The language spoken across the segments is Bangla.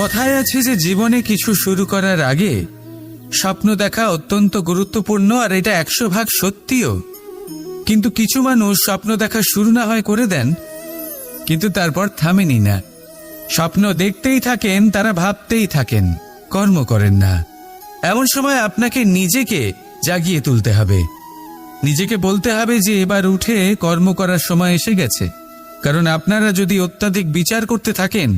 কথায় আছে যে জীবনে কিছু শুরু করার আগে স্বপ্ন দেখা অত্যন্ত গুরুত্বপূর্ণ আর এটা একশো ভাগ সত্যিও। কিন্তু কিছু মানুষ স্বপ্ন দেখা শুরু না হয় করে দেন, কিন্তু তারপর থামেনি না। স্বপ্ন দেখতেই থাকেন, তারা ভাবতেই থাকেন, কর্ম করেন না। এমন সময় আপনাকে নিজেকে জাগিয়ে তুলতে হবে। নিজেকে বলতে হবে যে এবার উঠে কর্ম করার সময় এসে গেছে। কারণ আপনারা যদি অত্যাধিক বিচার করতে থাকেন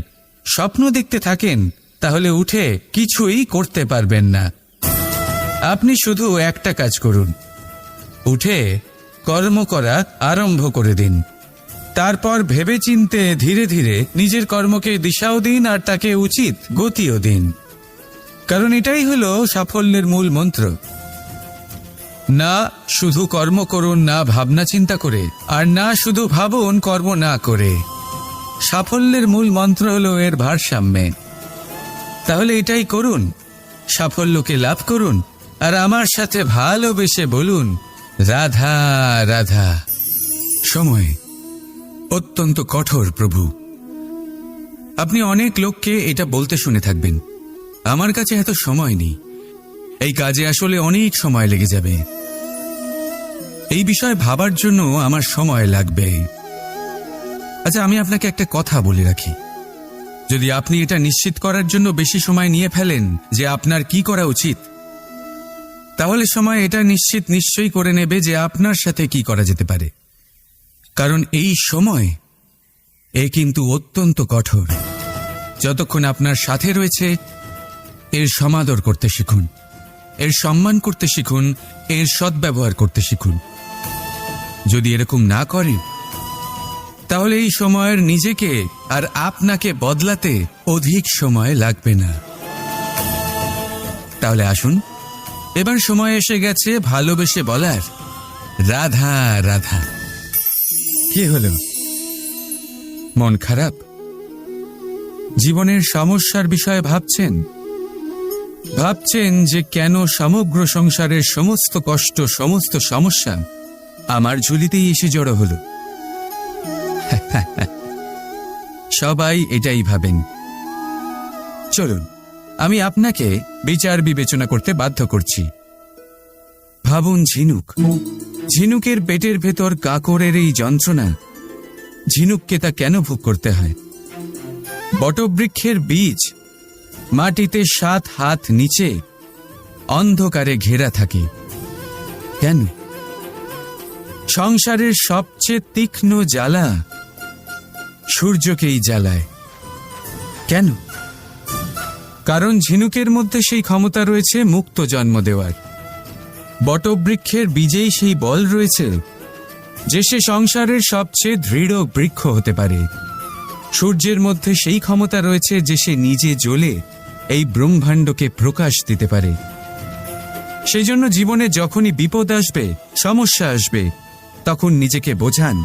স্বপ্ন দেখতে থাকেন, তাহলে উঠে কিছুই করতে পারবেন না। আপনি শুধু একটা কাজ করুন। উঠে কর্ম করা আরম্ভ করে দিন। তারপর ভেবেচিন্তে ধীরে ধীরে নিজের কর্মকে দিশাও দিন আর তাকে উচিত গতিও দিন। কারণ এটাই হলো সাফল্যের মূল মন্ত্র। না শুধু কর্ম করুন, না ভাবনা চিন্তা করে, আর না শুধু ভাবুন, কর্ম না করে। সাফল্যের মূল মন্ত্র হল এর ভারসাম্যে। তাহলে এটাই করুন, সাফল্যকে লাভ করুন, আর আমার সাথে ভালোবেসে বলুন, রাধা রাধা। সময়, অত্যন্ত কঠোর প্রভু। আপনি অনেক লোককে এটা বলতে শুনে থাকবেন। আমার কাছে এত সময় নেই। এই কাজে আসলে অনেক সময় লেগে যাবে। এই বিষয়ে ভাবার জন্য আমার সময় লাগবে। আচ্ছা আমি আপনাকে একটা কথা বলে রাখি। যদি আপনি এটা নিশ্চিত করার জন্য বেশি সময় নিয়ে ফেলেন যে আপনার কি করা উচিত, তাহলে সময় এটা নিশ্চিত নিশ্চয়ই করে নেবে যে আপনার সাথে কি করা যেতে পারে। কারণ এই সময়, এ কিন্তু অত্যন্ত কঠোর। যতক্ষণ আপনার সাথে রয়েছে, এর সমাদর করতে শিখুন, এর সম্মান করতে শিখুন, এর সদ্ব্যবহার করতে শিখুন। যদি এরকম না করেন তাহলে এই সময়ের নিজেকে আর আপনাকে বদলাতে অধিক সময় লাগবে না। তাহলে আসুন এবার সময় এসে গেছে ভালোবেসে বলার। রাধা রাধা। কি হলো? মন খারাপ? জীবনের সমস্যার বিষয়ে ভাবছেন? ভাবছেন যে কেন সমগ্র সংসারের সমস্ত কষ্ট সমস্ত সমস্যা আমার ঝুলিতেই এসে জড়ো হলো? সবাই এটাই ভাবেন। চলুন, আমি আপনাকে বিচার বিবেচনা করতে বাধ্য করছি। ভাবুন ঝিনুক। ঝিনুকের পেটের ভেতর কাকরের এই যন্ত্রণা, ঝিনুককে তা কেন ভোগ করতে হয়? বটবৃক্ষের বীজ, মাটিতে সাত হাত নিচে অন্ধকারে ঘেরা থাকে। কেন? সংসারের সবচেয়ে তীক্ষ্ণ জ্বালা সূর্যকেই জ্বালায়। কেন? কারণ ঝিনুকের মধ্যে সেই ক্ষমতা রয়েছে মুক্ত জন্ম দেওয়ার। বটবৃক্ষের বীজেই সেই বল রয়েছে, যে সে সংসারের সবচেয়ে দৃঢ় বৃক্ষ হতে পারে। সূর্যের মধ্যে সেই ক্ষমতা রয়েছে যে সে নিজে জ্বলে এই ব্রহ্মাণ্ডকে প্রকাশ দিতে পারে। সেই জন্য জীবনে যখনই বিপদ আসবে, সমস্যা আসবে, তখন নিজেকে বোঝান।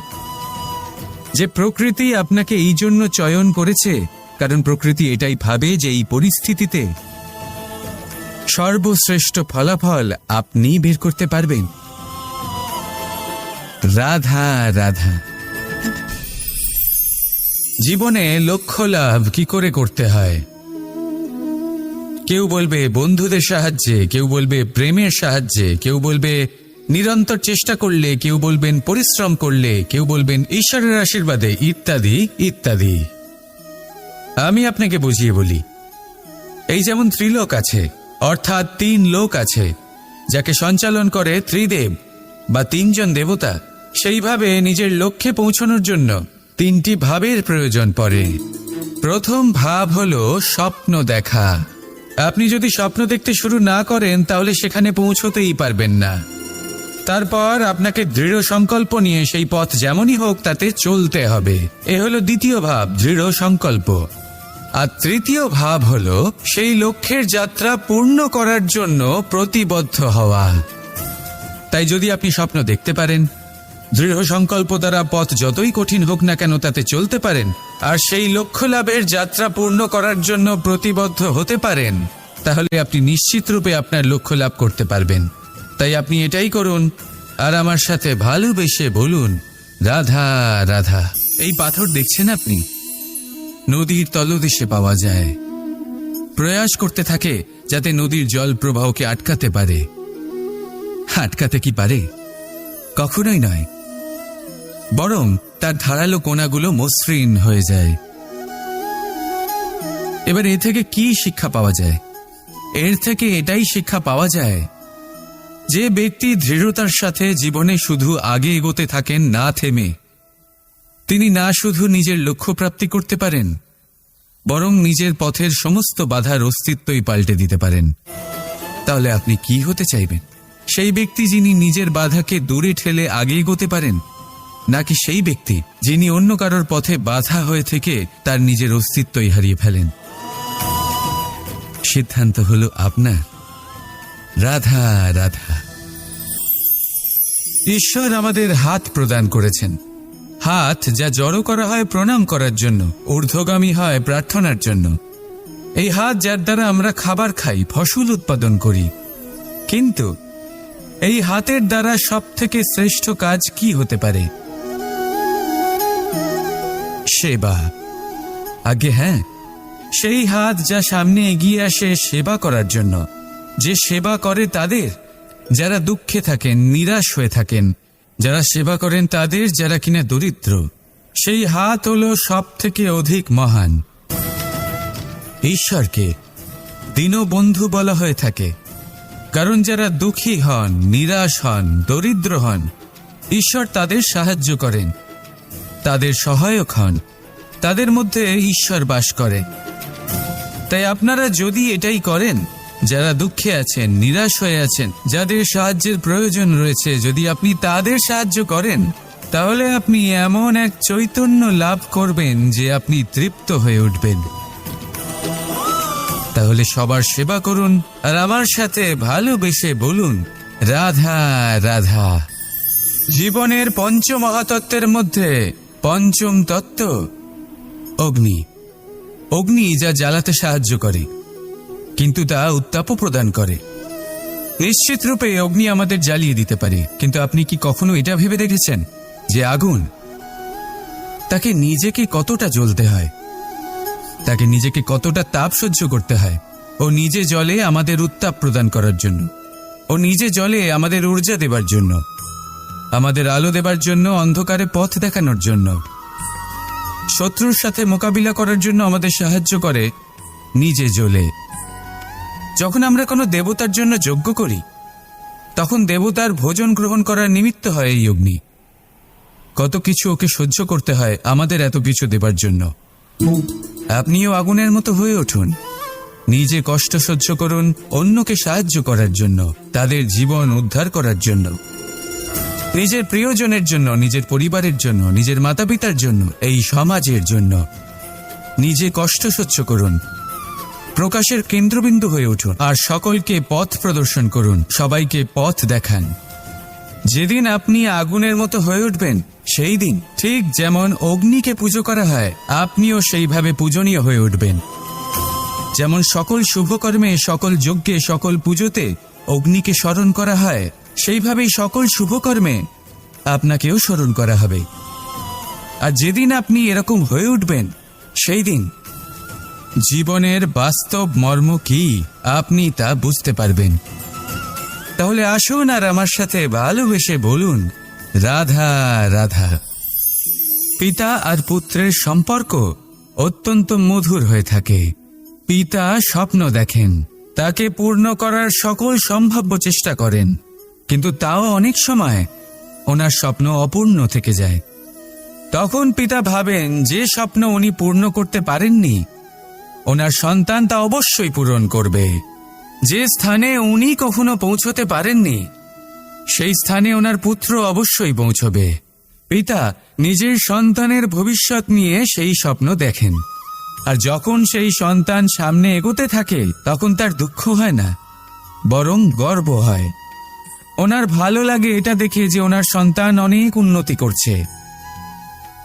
যে প্রকৃতি আপনাকে এই জন্য চয়ন করেছে, কারণ প্রকৃতি এটাই ভাবে যে এই পরিস্থিতিতে সর্বশ্রেষ্ঠ ফলাফল আপনি বের করতে পারবেন। রাধা রাধা। জীবনে লক্ষ্য লাভ কি করে করতে হয়? কেউ বলবে বন্ধুদের সাহায্যে, কেউ বলবে প্রেমের সাহায্যে, কেউ বলবে নিরন্তর চেষ্টা করলে কেউ বলবেন পরিশ্রম করলে কেউ বলবেন ঈশ্বরের আশীর্বাদে ইত্যাদি ইত্যাদি। আমি আপনাকে বুঝিয়ে বলি, এই যেমন ত্রিলোক আছে, অর্থাৎ তিন লোক আছে, যাকে সঞ্চালন করে ত্রিদেব বা তিনজন দেবতা, সেইভাবে নিজের লক্ষ্যে পৌঁছানোর জন্য তিনটি ভাবের প্রয়োজন পড়ে। প্রথম ভাব হলো স্বপ্ন দেখা। আপনি যদি স্বপ্ন দেখতে শুরু না করেন, তাহলে সেখানে পৌঁছতেই পারবেন না। তারপর আপনাকে দৃঢ় সংকল্প নিয়ে সেই পথ যেমনই হোক তাতে চলতে হবে। এ হলো দ্বিতীয় ভাব, দৃঢ় সংকল্প। আর তৃতীয় ভাব হলো সেই লক্ষ্যের যাত্রা পূর্ণ করার জন্য প্রতিবদ্ধ হওয়া। তাই যদি আপনি স্বপ্ন দেখতে পারেন, দৃঢ় সংকল্প দ্বারা পথ যতই কঠিন হোক না কেন তাতে চলতে পারেন, আর সেই লক্ষ্য লাভের যাত্রা পূর্ণ করার জন্য প্রতিবদ্ধ হতে পারেন, তাহলে আপনি নিশ্চিত রূপে আপনার লক্ষ্য লাভ করতে পারবেন। তাই আপনি এটাই করুন আর আমার সাথে ভালোবেসে বলুন, রাধা রাধা। এই পাথর দেখছেন আপনি? নদীর তলদেশে পাওয়া যায়। প্রয়াস করতে থাকে যাতে নদীর জল প্রবাহকে আটকাতে পারে। আটকাতে কি পারে? কখনোই নয়। বরং তার ধারালো কোনাগুলো মসৃণ হয়ে যায়। এবার এ থেকে কি শিক্ষা পাওয়া যায়? এর থেকে এটাই শিক্ষা পাওয়া যায় যে ব্যক্তি দৃঢ়তার সাথে জীবনে শুধু আগে এগোতে থাকেন, না থেমে। তিনি না শুধু নিজের লক্ষ্য প্রাপ্তি করতে পারেন, বরং নিজের পথের সমস্ত বাধার অস্তিত্বই পাল্টে দিতে পারেন। তাহলে আপনি কি হতে চাইবেন? সেই ব্যক্তি যিনি নিজের বাধাকে দূরে ঠেলে আগে এগোতে পারেন, নাকি সেই ব্যক্তি যিনি অন্য কারোর পথে বাধা হয়ে থেকে তার নিজের অস্তিত্বই হারিয়ে ফেলেন? সিদ্ধান্ত হলো আপনার। রাধা রাধা। ঈশ্বর আমাদের হাত প্রদান করেছেন। হাত যা জড়ো করা হয় প্রণাম করার জন্য, ঊর্ধ্বগামী হয় প্রার্থনার জন্য। এই হাত যার দ্বারা আমরা খাবার খাই, ফসল উৎপাদন করি। কিন্তু এই হাতের দ্বারা সব থেকে শ্রেষ্ঠ কাজ কি হতে পারে? সেবা। আগে হ্যাঁ। সেই হাত যা সামনে এগিয়ে আসে সেবা করার জন্য। যে সেবা করে তাদের, যারা দুঃখে থাকেন, নিরাশ হয়ে থাকেন, যারা সেবা করেন তাদের, যারা কিনা দরিদ্র, সেই হাত হলো সব থেকে অধিক মহান। ঈশ্বরকে দীনবন্ধু বলা হয়ে থাকে। কারণ যারা দুঃখী হন, নিরাশ হন, দরিদ্র হন, ঈশ্বর তাদের সাহায্য করেন, তাদের সহায়ক হন, তাদের মধ্যে ঈশ্বর বাস করে। তাই আপনারা যদি এটাই করেন যারা দুঃখে আছেন, নিরাশ হয়ে আছেন, যাদের সাহায্যের প্রয়োজন রয়েছে, যদি আপনি তাদের সাহায্য করেন, তাহলে আপনি এমন এক চৈতন্য লাভ করবেন যে আপনি তৃপ্ত হয়ে উঠবেন। তাহলে সবার সেবা করুন, আর আমার সাথে ভালোবেসে বলুন, রাধা রাধা। জীবনের পঞ্চ মহাতত্ত্বের মধ্যে পঞ্চম তত্ত্ব, অগ্নি। অগ্নি যা জ্বালাতে সাহায্য করে। কিন্তু তা উত্তাপও প্রদান করে। নিশ্চিত রূপে অগ্নি আমাদের জ্বালিয়ে দিতে পারে, কিন্তু আপনি কি কখনো এটা ভেবে দেখেছেন যে আগুন তাকে নিজেকে কতটা জ্বলতে হয়, তাকে নিজেকে কতটা তাপ সহ্য করতে হয়? ও নিজে জলে আমাদের উত্তাপ প্রদান করার জন্য। ও নিজে জলে আমাদের ঊর্জা দেবার জন্য। আমাদের আলো দেবার জন্য, অন্ধকারে পথ দেখানোর জন্য। শত্রুর সাথে মোকাবিলা করার জন্য আমাদের সাহায্য করে নিজে জ্বলে। যখন আমরা কোনো দেবতার জন্য যজ্ঞ করি, তখন দেবতার ভোজন গ্রহণ করার নিমিত্ত হয় এই অগ্নি। কত কিছু ওকে সহ্য করতে হয় আমাদের এত কিছু দেবার জন্য। আপনিও আগুনের মতো হয়ে উঠুন। নিজে কষ্ট সহ্য করুন অন্যকে সাহায্য করার জন্য, তাদের জীবন উদ্ধার করার জন্য। নিজের প্রিয়জনের জন্য, নিজের পরিবারের জন্য, নিজের মাতা পিতার জন্য, এই সমাজের জন্য। নিজে কষ্ট সহ্য করুন। প্রকাশের কেন্দ্রবিন্দু হয়ে উঠুন আর সকলকে পথ প্রদর্শন করুন। সবাইকে পথ দেখান। যেদিন আপনি আগুনের মতো হয়ে উঠবেন, সেই দিন ঠিক যেমন অগ্নিকে পুজো করা হয়, আপনিও সেইভাবে পূজনীয় হয়ে উঠবেন। যেমন সকল শুভকর্মে, সকল যজ্ঞে, সকল পুজোতে অগ্নিকে স্মরণ করা হয়, সেইভাবেই সকল শুভকর্মে আপনাকেও স্মরণ করা হবে। আর যেদিন আপনি এরকম হয়ে উঠবেন, সেই দিন জীবনের বাস্তব মর্ম কি? আপনি তা বুঝতে পারবেন। তাহলে আসুন আর আমার সাথে ভালোবেসে বলুন, রাধা রাধা। পিতা আর পুত্রের সম্পর্ক অত্যন্ত মধুর হয়ে থাকে। পিতা স্বপ্ন দেখেন, তাকে পূর্ণ করার সকল সম্ভাব্য চেষ্টা করেন। কিন্তু তাও অনেক সময় ওনার স্বপ্ন অপূর্ণ থেকে যায়। তখন পিতা ভাবেন, যে স্বপ্ন উনি পূর্ণ করতে পারেননি ওনার সন্তান তা অবশ্যই পূরণ করবে। যে স্থানে উনি কখনো পৌঁছতে পারেননি, সেই স্থানে ওনার পুত্র অবশ্যই পৌঁছবে। পিতা নিজের সন্তানের ভবিষ্যৎ নিয়ে সেই স্বপ্ন দেখেন। আর যখন সেই সন্তান সামনে এগোতে থাকে, তখন তার দুঃখ হয় না, বরং গর্ব হয়। ওনার ভালো লাগে এটা দেখে যে ওনার সন্তান অনেক উন্নতি করছে।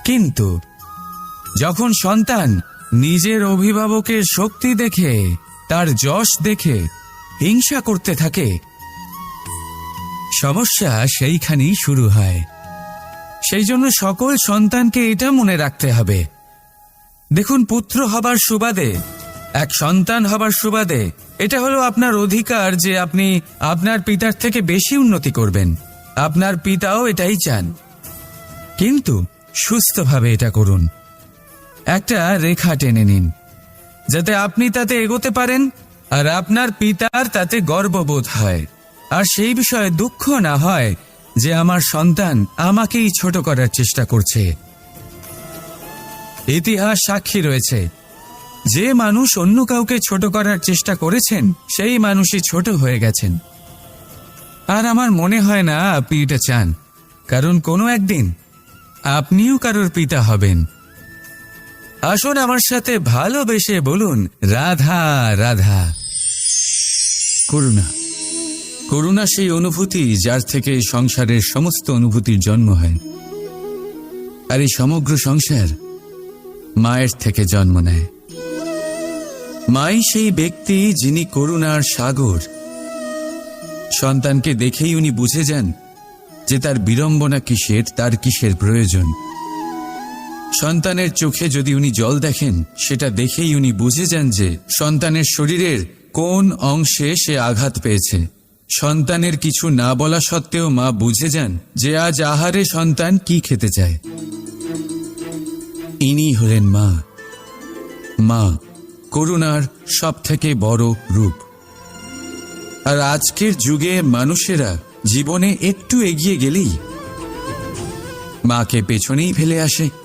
কিন্তু যখন সন্তান নিজের অভিভাবকের শক্তি দেখে, তার যশ দেখে, হিংসা করতে থাকে। সমস্যা সেইখানেই শুরু হয়। সেই জন্য সকল সন্তানকে এটা মনে রাখতে হবে। দেখুন, পুত্র হবার সুবাদে, এক সন্তান হবার সুবাদে, এটা হলো আপনার অধিকার যে আপনি আপনার পিতার থেকে বেশি উন্নতি করবেন। আপনার পিতাও এটাই চান। কিন্তু সুস্থভাবে এটা করুন। একটা রেখা টেনে নিন, যাতে আপনি তাতে এগোতে পারেন আর আপনার পিতার তাতে গর্ববোধ হয়। আর সেই বিষয়ে দুঃখ না হয় যে আমার সন্তান আমাকেই ছোট করার চেষ্টা করছে। ইতিহাস সাক্ষী রয়েছে, যে মানুষ অন্য কাউকে ছোট করার চেষ্টা করেছেন, সেই মানুষই ছোট হয়ে গেছেন। আর আমার মনে হয় না আপনি এটা চান, কারণ কোনো একদিন আপনিও কারোর পিতা হবেন। আসুন আমার সাথে ভালোবেসে বলুন, রাধা রাধা। করুণা। করুণা সেই অনুভূতি যার থেকে সংসারের সমস্ত অনুভূতির জন্ম হয়। আর এই সমগ্র সংসার মায়ের থেকে জন্ম নেয়। মাই সেই ব্যক্তি যিনি করুণার সাগর। সন্তানকে দেখেই উনি বুঝে যান যে তার বিড়ম্বনা কিসের, তার কিসের প্রয়োজন। সন্তানের চোখে যদি উনি জল দেখেন, সেটা দেখেই উনি বুঝে যান যে সন্তানের শরীরের কোন অংশে সে আঘাত পেয়েছে। সন্তানের কিছু না বলা সত্ত্বেও মা বুঝে যান যে আজ আহারে সন্তান কি খেতে চায়। ইনি হলেন মা। মা করুণার সব থেকে বড় রূপ। আর আজকের যুগে মানুষেরা জীবনে একটু এগিয়ে গেলেই মাকে পেছনেই ফেলে আসে।